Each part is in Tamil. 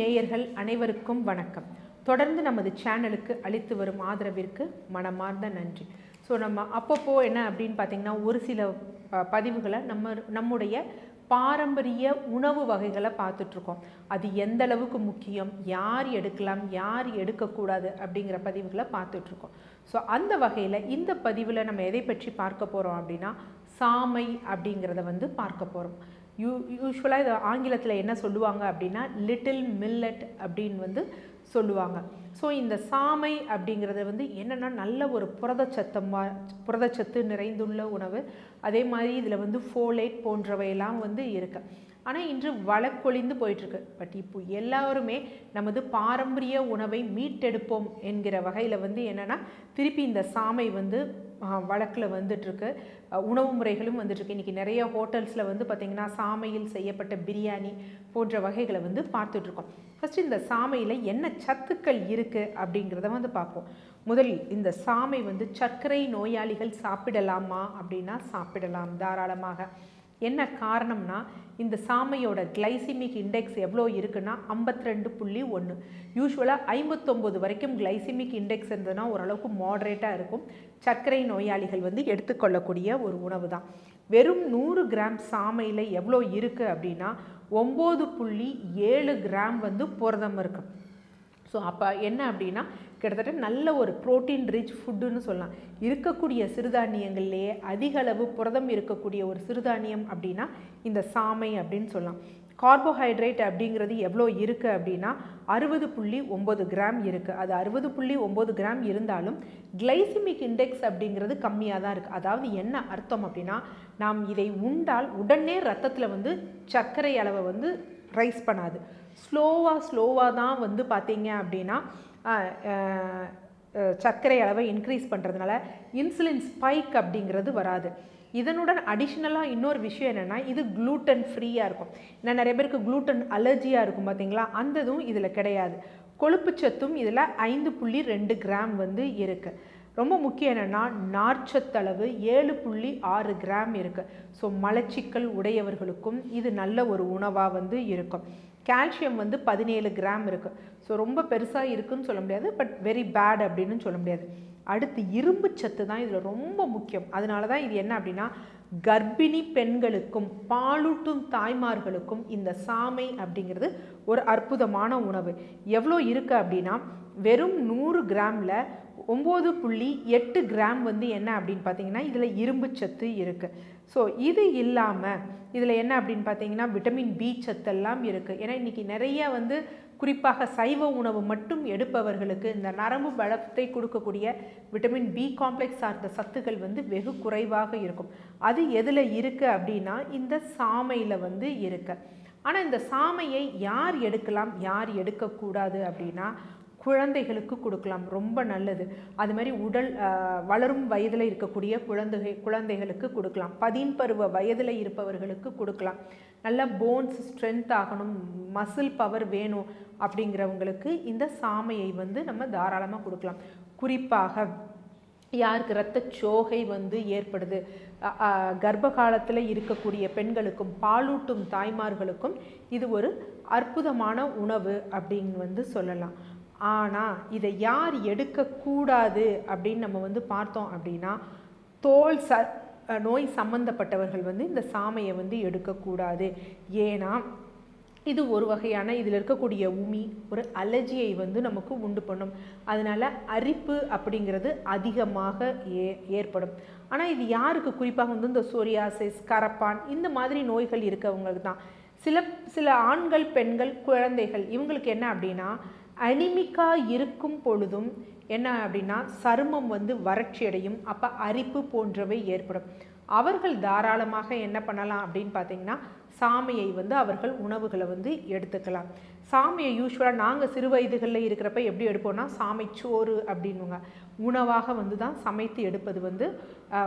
நேயர்கள் அனைவருக்கும் வணக்கம். தொடர்ந்து நமது சேனலுக்கு அளித்து வரும் ஆதரவிற்கு மனமார்ந்த நன்றி. ஸோ நம்ம அப்பப்போ என்ன அப்படின்னு பார்த்தீங்கன்னா ஒரு சில பதிவுகளை நம்ம நம்முடைய பாரம்பரிய உணவு வகைகளை பார்த்துட்ருக்கோம். அது எந்த அளவுக்கு முக்கியம் யார் எடுக்கலாம் யார் எடுக்கக்கூடாது அப்படிங்கிற பதிவுகளை பார்த்துட்ருக்கோம். ஸோ அந்த வகையில் இந்த பதிவில் நம்ம எதை பற்றி பார்க்க போகிறோம் அப்படின்னா சாமை அப்படிங்கிறத வந்து பார்க்க போகிறோம் யூ யூஸ்வலாக இது ஆங்கிலத்தில் என்ன சொல்லுவாங்க அப்படின்னா லிட்டில் மில்லட் அப்படின்னு வந்து சொல்லுவாங்க. ஸோ இந்த சாமை அப்படிங்கிறது வந்து என்னென்னா நல்ல ஒரு புரதச்சத்தமாக புரதச்சத்து நிறைந்துள்ள உணவு. அதே மாதிரி இதில் வந்து ஃபோலேட் போன்றவையெல்லாம் வந்து இருக்கு. ஆனால் இன்று வழக்கொழிந்து போயிட்டுருக்கு. பட் இப்போ எல்லாருமே நமது பாரம்பரிய உணவை மீட்டெடுப்போம் என்கிற வகையில் வந்து என்னென்னா திருப்பி இந்த சாமை வந்து வழக்கில் வந்துட்டுருக்கு. உணவு முறைகளும் வந்துட்டுருக்கு. இன்றைக்கி நிறைய ஹோட்டல்ஸில் வந்து பார்த்திங்கன்னா சாமையில் செய்யப்பட்ட பிரியாணி போன்ற வகைகளை வந்து பார்த்துட்ருக்கோம் ஃபஸ்ட்டு இந்த சாமையில் என்ன சத்துக்கள் இருக்குது அப்படிங்கிறத வந்து பார்ப்போம். முதலில் இந்த சாமை வந்து சர்க்கரை நோயாளிகள் சாப்பிடலாமா அப்படின்னா சாப்பிடலாம் தாராளமாக. என்ன காரணம்னா இந்த சாமையோட கிளைசிமிக் இண்டெக்ஸ் எவ்வளோ இருக்குன்னா ஐம்பத்தி ரெண்டு புள்ளி ஒன்று யூஸ்வலாக ஐம்பத்தொம்போது வரைக்கும் கிளைசிமிக் இண்டெக்ஸ் இருந்ததுன்னா ஓரளவுக்கு மாடரேட்டாக இருக்கும். சர்க்கரை நோயாளிகள் வந்து எடுத்துக்கொள்ளக்கூடிய ஒரு உணவு தான். வெறும் நூறு கிராம் சாமையில் எவ்வளோ இருக்குது அப்படின்னா ஒம்பது புள்ளி ஏழு கிராம் வந்து புரதம் இருக்கும் ஸோ அப்போ என்ன அப்படின்னா கிட்டத்தட்ட நல்ல ஒரு புரோட்டீன் ரிச் ஃபுட்டுன்னு சொல்லலாம். இருக்கக்கூடிய சிறுதானியங்கள்லேயே அதிக அளவு புரதம் இருக்கக்கூடிய ஒரு சிறுதானியம் அப்படின்னா இந்த சாமை அப்படின்னு சொல்லலாம். கார்போஹைட்ரேட் அப்படிங்கிறது எவ்வளோ இருக்குது அப்படின்னா அறுபது புள்ளி ஒம்பது கிராம் இருக்குது அது அறுபது புள்ளி ஒம்பது கிராம் இருந்தாலும் கிளைசிமிக் இண்டெக்ஸ் அப்படிங்கிறது கம்மியாக தான் இருக்குது அதாவது என்ன அர்த்தம் அப்படின்னா நாம் இதை உண்டால் உடனே ரத்தத்தில் வந்து சர்க்கரை அளவை வந்து ரைஸ் பண்ணாது. ஸ்லோவாக ஸ்லோவாக தான் வந்து பார்த்தீங்க அப்படின்னா சர்க்கரை அளவை இன்க்ரீஸ் பண்ணுறதுனால இன்சுலின் ஸ்பைக் அப்படிங்கிறது வராது. இதனுடன் அடிஷ்னலாக இன்னொரு விஷயம் என்னென்னா இது க்ளூட்டன் ஃப்ரீயாக இருக்கும். ஏன்னா நிறைய பேருக்கு க்ளூட்டன் அலர்ஜியாக இருக்கும் பார்த்தீங்களா அந்த இதுவும் இதில் கிடையாது. கொழுப்புச்சத்தும் இதில் ஐந்து புள்ளி ரெண்டு கிராம் வந்து இருக்குது ரொம்ப முக்கியம் என்னென்னா நார்ச்சத்தளவு ஏழு புள்ளி ஆறு கிராம் இருக்குது ஸோ மலச்சிக்கல் உடையவர்களுக்கும் இது நல்ல ஒரு உணவாக வந்து இருக்கும். கால்சியம் வந்து பதினேழு கிராம் இருக்குது ஸோ ரொம்ப பெருசாக இருக்குன்னு சொல்ல முடியாது பட் வெரி பேட் அப்படின்னு சொல்ல முடியாது. அடுத்து இரும்பு சத்து தான் இதில் ரொம்ப முக்கியம். அதனால தான் இது என்ன அப்படின்னா கர்ப்பிணி பெண்களுக்கும் பாலூட்டும் தாய்மார்களுக்கும் இந்த சாமை அப்படிங்கிறது ஒரு அற்புதமான உணவு. எவ்வளோ இருக்குது அப்படின்னா வெறும் நூறு கிராமில் ஒம்பது புள்ளி எட்டு கிராம் வந்து என்ன அப்படின்னு பார்த்தீங்கன்னா இதில் இரும்பு சத்து இருக்குது ஸோ இது இல்லாமல் இதில் என்ன அப்படின்னு பார்த்தீங்கன்னா விட்டமின் பி சத்தெல்லாம் இருக்குது ஏன்னா இன்றைக்கி நிறைய வந்து குறிப்பாக சைவ உணவு மட்டும் எடுப்பவர்களுக்கு இந்த நரம்பு பலத்தை கொடுக்கக்கூடிய விட்டமின் பி காம்ப்ளெக்ஸ் சார்ந்த சத்துக்கள் வந்து வெகு குறைவாக இருக்கும். அது எதில் இருக்குது அப்படின்னா இந்த சாமையில் வந்து இருக்கு. ஆனால் இந்த சாமையை யார் எடுக்கலாம் யார் எடுக்கக்கூடாது அப்படின்னா குழந்தைகளுக்கு கொடுக்கலாம். ரொம்ப நல்லது. அது மாதிரி உடல் வளரும் வயதில் இருக்கக்கூடிய குழந்தை குழந்தைகளுக்கு கொடுக்கலாம். பதின்பருவ வயதில் இருப்பவர்களுக்கு கொடுக்கலாம். நல்ல போன்ஸ் ஸ்ட்ரென்த் ஆகணும் மசில் பவர் வேணும் அப்படிங்கிறவங்களுக்கு இந்த சாமையை வந்து நம்ம தாராளமாக கொடுக்கலாம். குறிப்பாக யாருக்கு இரத்த சோகை வந்து ஏற்படுது கர்ப்ப காலத்தில் இருக்கக்கூடிய பெண்களுக்கும் பாலூட்டும் தாய்மார்களுக்கும் இது ஒரு அற்புதமான உணவு அப்படின்னு வந்து சொல்லலாம். ஆனால் இதை யார் எடுக்கக்கூடாது அப்படின்னு நம்ம வந்து பார்த்தோம் அப்படின்னா தோல் ச நோய் சம்பந்தப்பட்டவர்கள் வந்து இந்த சாமையை வந்து எடுக்கக்கூடாது. ஏன்னா இது ஒரு வகையான இதில் இருக்கக்கூடிய உமி ஒரு அலர்ஜியை வந்து நமக்கு உண்டு பண்ணும். அதனால அரிப்பு அப்படிங்கிறது அதிகமாக ஏ ஏற்படும். ஆனால் இது யாருக்கு குறிப்பாக வந்து இந்த சோரியாசிஸ் கரப்பான் இந்த மாதிரி நோய்கள் இருக்கவங்களுக்கு தான். சில சில ஆண்கள் பெண்கள் குழந்தைகள் இவங்களுக்கு என்ன அப்படின்னா அனிமிக்காக இருக்கும் பொழுதும் என்ன அப்படின்னா சருமம் வந்து வறட்சி அடையும் அப்போ அரிப்பு போன்றவை ஏற்படும். அவர்கள் தாராளமாக என்ன பண்ணலாம் அப்படின்னு பார்த்தீங்கன்னா சாமியை வந்து அவர்கள் உணவுகளை வந்து எடுத்துக்கலாம். சாமியை யூஸ்வலாக நாங்கள் சிறு வயதுகளில் இருக்கிறப்ப எப்படி எடுப்போம்னா சாமைச்சோறு அப்படின்னுங்க. உணவாக வந்து தான் சமைத்து எடுப்பது வந்து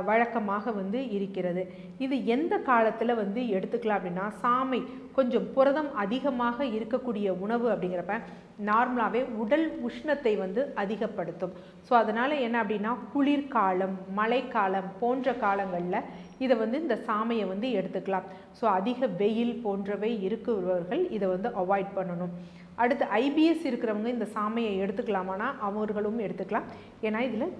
வழக்கமாக வந்து இருக்கிறது. இது எந்த காலத்தில் வந்து எடுத்துக்கலாம் அப்படின்னா சாமை கொஞ்சம் புரதம் அதிகமாக இருக்கக்கூடிய உணவு அப்படிங்கிறப்ப நார்மலாகவே உடல் உஷ்ணத்தை வந்து அதிகப்படுத்தும். ஸோ அதனால் என்ன அப்படின்னா குளிர்காலம் மழைக்காலம் போன்ற காலங்களில் இதை வந்து இந்த சாமையை வந்து எடுத்துக்கலாம். ஸோ அதிக வெயில் போன்றவை இருக்கிறவர்கள் இதை வந்து அவாய்ட் பண்ணணும். அடுத்து ஐபிஎஸ் இருக்கிறவங்க இந்த சாமையை எடுத்துக்கலாமானா அவர்களும் எடுத்துக்கலாம். ஏன்னா இதில்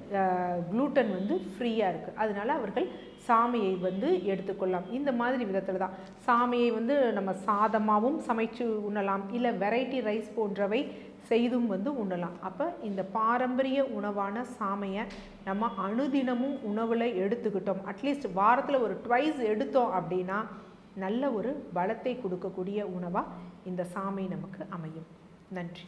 குளூட்டன் வந்து ஃப்ரீயாக இருக்குது அதனால அவர்கள் சாமியை வந்து எடுத்துக்கொள்ளலாம். இந்த மாதிரி விதத்தில் தான் சாமியை வந்து நம்ம சாதமாகவும் சமைச்சு உண்ணலாம். இல்லை வெரைட்டி ரைஸ் போன்றவை செய்தும் வந்து உண்ணலாம். அப்போ இந்த பாரம்பரிய உணவான சாமையை நம்ம அனுதினமும் உணவில் எடுத்துக்கிட்டோம். அட்லீஸ்ட் வாரத்தில் ஒரு ட்வைஸ் எடுத்தோம் அப்படின்னா நல்ல ஒரு பலத்தை கொடுக்கக்கூடிய உணவாக இந்த சாமை நமக்கு அமையும். நன்றி.